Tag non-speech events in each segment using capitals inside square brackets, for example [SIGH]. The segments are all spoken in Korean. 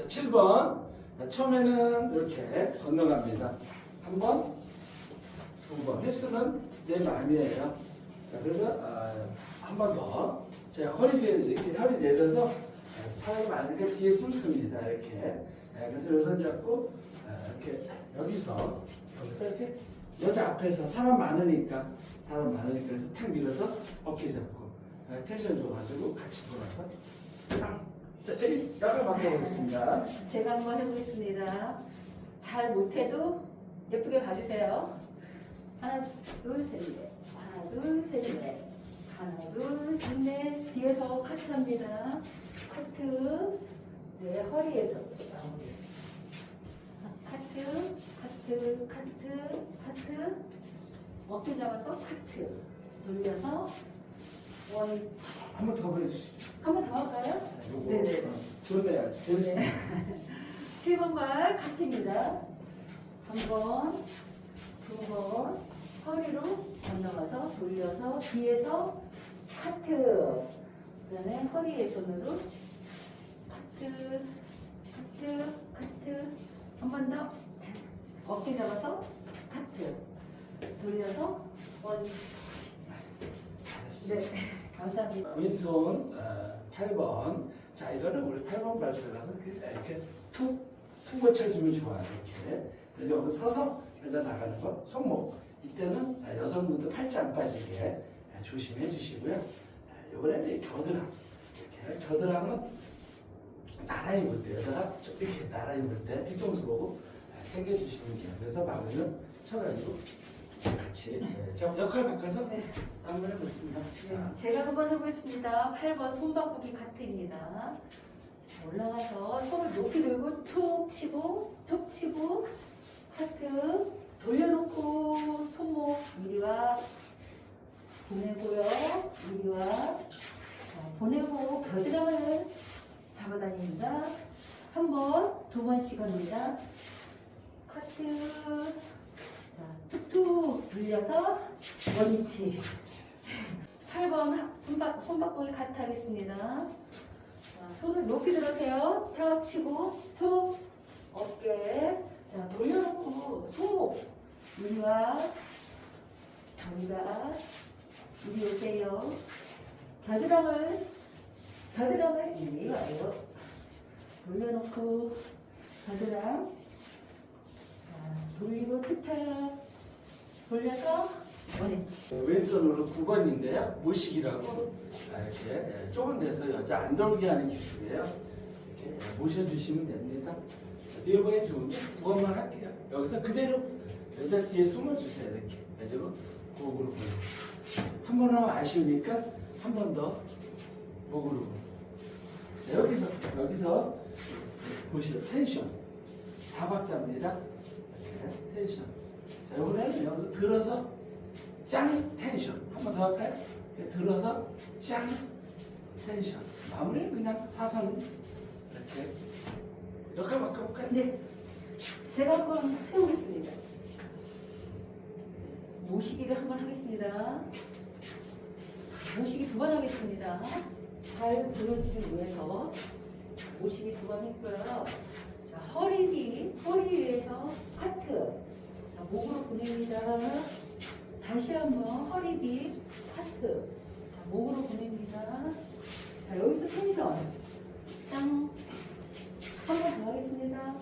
자, 7번. 자, 처음에는 이렇게 건너갑니다. 한 번, 두 번. 횟수는 내 마음이에요. 자, 그래서 한번 더. 자, 허리 뒤에 이렇게 허리 내려서 아, 사람 많으니까 뒤에 숨습니다. 이렇게. 네, 그래서 요손 잡고 아, 이렇게 여기서 여기서 이렇게 여자 앞에서 사람 많으니까 사람 많으니까 그래서 탁 밀어서 어깨 잡고 아, 텐션 줘가지고 같이 돌아서 땅. 자, 제일 약간 바꿔보겠습니다. 제가 한번 해보겠습니다. 잘 못해도 예쁘게 봐주세요. 하나, 둘, 셋, 넷. 하나, 둘, 셋, 넷. 하나, 둘, 셋, 넷. 뒤에서 카트 합니다. 카트. 이제 허리에서. 카트, 카트, 카트, 카트. 어깨 잡아서 카트. 돌려서 원위치. 한번 더 보여주시죠. 한번 더 할까요? 요거 네네. 아주 재밌습니다. 7번 발 카트입니다. 한 번, 두 번, 허리로 건너가서 돌려서 뒤에서 카트. 그 다음에 허리에 손으로 카트, 카트, 카트. 한 번 더. 어깨 잡아서 카트. 돌려서 원위치. 잘했어요. 네, [LAUGHS] 감사합니다. 왼손 어, 8번. 자, 이거는 우리 8번 발표라서 이렇게, 이렇게 툭, 툭 고쳐주면 좋아요. 이렇게. 그래서 여기 서서 여자 나가는 거, 손목. 이때는 아, 여성분도 팔자 안 빠지게 아, 조심해 주시고요. 아, 요번에는 겨드랑. 이렇게 겨드랑은 나란히 볼 때, 여자가 저- 이렇게 나란히 볼 때 뒤통수 보고 아, 당겨주시면 돼요. 그래서 마무리는 쳐가지고 같이. 네. 자, 역할 바꿔서 네. 한번 해보겠습니다. 자, 제가 한번 해보겠습니다. 8번 손바꾸기 카트입니다. 자, 올라가서 손을 높이 들고 툭 치고 툭 치고 카트 돌려놓고 손목 이리와 보내고요. 이리와 자, 보내고 겨드랑이를 잡아다닙니다. 한 번, 두 번씩 합니다. 카트 자, 돌려서 원위치 8번 손바, 손바꾸기 카트 하겠습니다. 자, 손을 높이 들으세요. 탁 치고 툭 어깨 자 돌려놓고 손목 이리와 저리가 이리 오세요. 겨드랑을 겨드랑을 이리 와요. 돌려놓고 겨드랑 자, 돌리고 툭탁 돌려서 원위치 왼손으로 9번인데요. 모시기라고 아, 이렇게 예, 좁은 데서 여자 안 돌게 하는 기술이에요. 이렇게 예, 모셔주시면 됩니다. 네 번이 좋은데 두 번만 할게요. 여기서 그대로 여자 뒤에 숨어주세요. 이렇게 가지고 목으로 보여. 한번 하면 아쉬우니까 한 번 더 목으로 여기서 여기서 보시죠. 텐션 사박자입니다. 이렇게 텐션. 자, 이번에는 여기서 들어서 짱 텐션 한 번 더 할까요? 이렇게 들어서 짱 텐션 마무리는 그냥 사선 이렇게 역할 바꿔볼까요? 네, 제가 한번 해보겠습니다. 모시기를 한번 하겠습니다. 모시기 두 번 하겠습니다. 잘 들어주기 위해서 모시기 두 번 했고요. 자, 허리 뒤, 허리 위에서 하트. 자, 목으로 보냅니다. 다시 한번 허리 뒤, 하트. 자, 목으로 보냅니다. 자, 여기서 텐션. 짱. 한번 더 하겠습니다.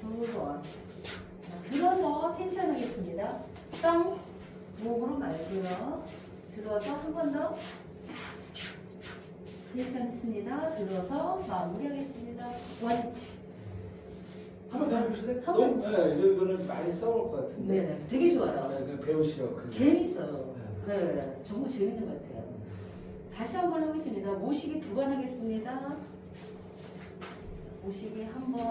두 번. 자, 들어서 텐션 하겠습니다. 땅. 목으로 말고요. 들어서 한 번 더. 텐션 했습니다. 들어서 마무리하겠습니다. 원치. 한번 더 해보실래요? 한 너무 네, 저 이거는 많이 써볼 것 같은데 네네. 되게 좋아요. 네, 그 배우시라고 그 재밌어요. 네. 정말 재밌는 것 같아요. 다시 한 번 하겠습니다. 모시기 두 번 하겠습니다. 모시기 한 번.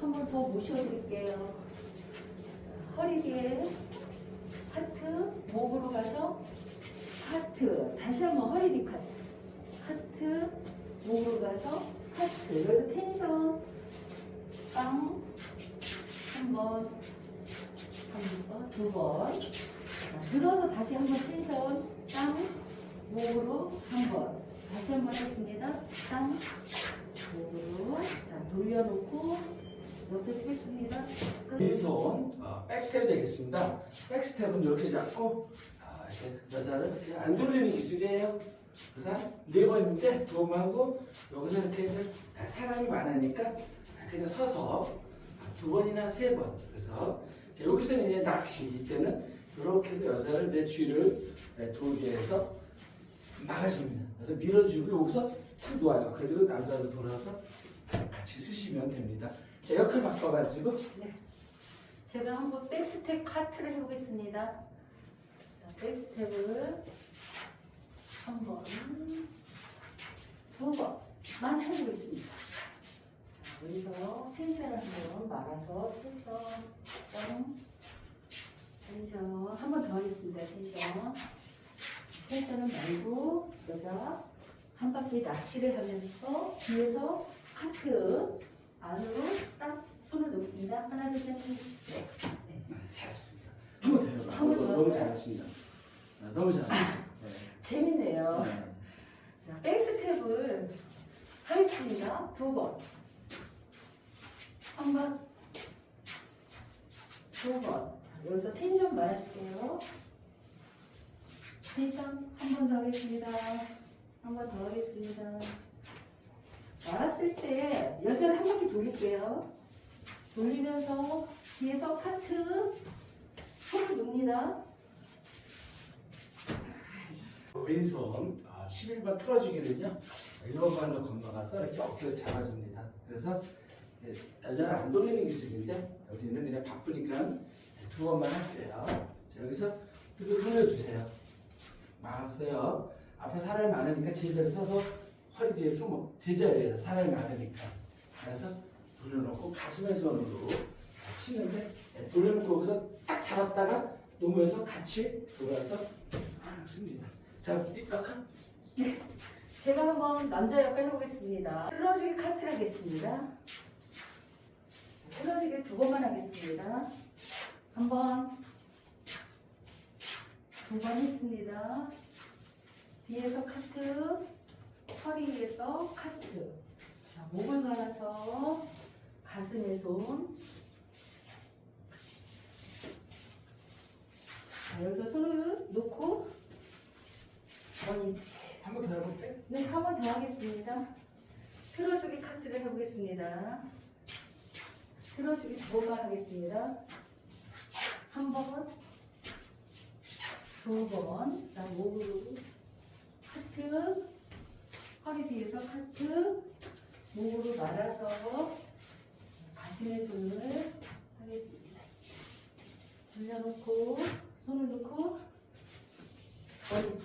한 번 더 모셔드릴게요. 자, 허리 뒤에 하트, 목으로 가서 하트. 다시 한 번 허리 뒤 하트. 하트, 목으로 가서 하트. 여기서 텐션. 빵. 한 번. 한 번, 두 번. 자, 들어서 다시 한 번 텐션. 땅. 목으로 한 번. 다시 한번 하겠습니다. 땅. 돌려놓고 옆에 쓰겠습니다. 끝. 왼손 어, 백스텝 되겠습니다. 백스텝은 이렇게 잡고 아, 이렇게 여자를 이렇게 안 돌리는 기술이에요. 그래서 네 번인데 두번 하고 여기서 이렇게 해서 아, 사람이 많으니까 그냥 서서 아, 두 번이나 세 번. 그래서 자, 여기서는 이제 낚시 이때는 이렇게 해서 여자를 내 뒤를 네, 돌게 해서 막아줍니다. 그래서 밀어주고 여기서 탁 놓아요. 그래도 남자도 돌아서 같이 쓰시면 됩니다. 자, 역할 바꿔가지고 제가 한번 백스텝 카트를 해보겠습니다. 자, 백스텝을 한 번, 두 번만 해보겠습니다. 자, 여기서 텐션을 한번 말아서 텐션, 뿅, 텐션 한 번 더 하겠습니다. 텐션. 텐션은 말고 여자 한 바퀴 낚시를 하면서 뒤에서 카트 안으로 딱 손을 놓습니다. 하나, 둘, 셋, 넷. 네. 네, 잘했습니다. 한번더 해봐. 한번 더 너무. 아, 너무 잘하십니다. 네. 재밌네요. 네. 자, 백스텝을 하겠습니다. 두 번. 한 번. 두 번. 자, 여기서 텐션 말아줄게요. 텐션 한 번 더 하겠습니다. 한 번 더 하겠습니다. 말았을 때 여자를 한 바퀴 돌릴게요. 돌리면서 뒤에서 카트 손을 놉니다. 왼손 아, 11번 틀어주기는요. 1번 발로 건너가서 이렇게 어깨를 잡아줍니다. 그래서 여자를 안 돌리는 기술인데 우리는 그냥 바쁘니까 두 번만 할게요. 자, 여기서 이렇게 돌려주세요. 막았어요. 앞에 사람이 많으니까 제자리에 서서 허리 뒤에 숨어. 제자리에서 사람이 많으니까. 그래서 돌려놓고 가슴에 손으로 치는데 예, 돌려놓고 여기서 딱 잡았다가 놓으면서 같이 돌아서 습니다 자, 약간 제가 한번 남자 역할 해보겠습니다. 틀어지기 카트를 하겠습니다. 틀어지기를 두 번만 하겠습니다. 한 번, 두 번 했습니다. 뒤에서 카트, 허리 위에서 카트. 자, 목을 갈아서 가슴에 손. 자, 여기서 손을 놓고 원위치. 한 번 더 해볼게. 네, 한 번 더 하겠습니다. 틀어주기 카트를 해보겠습니다. 풀어주기 두 번만 하겠습니다. 한 번, 두 번, 그다음 목으로 하트, 허리 뒤에서 하트, 목으로 말아서 가슴의 손을 하겠습니다. 돌려놓고 손을 놓고 옳지.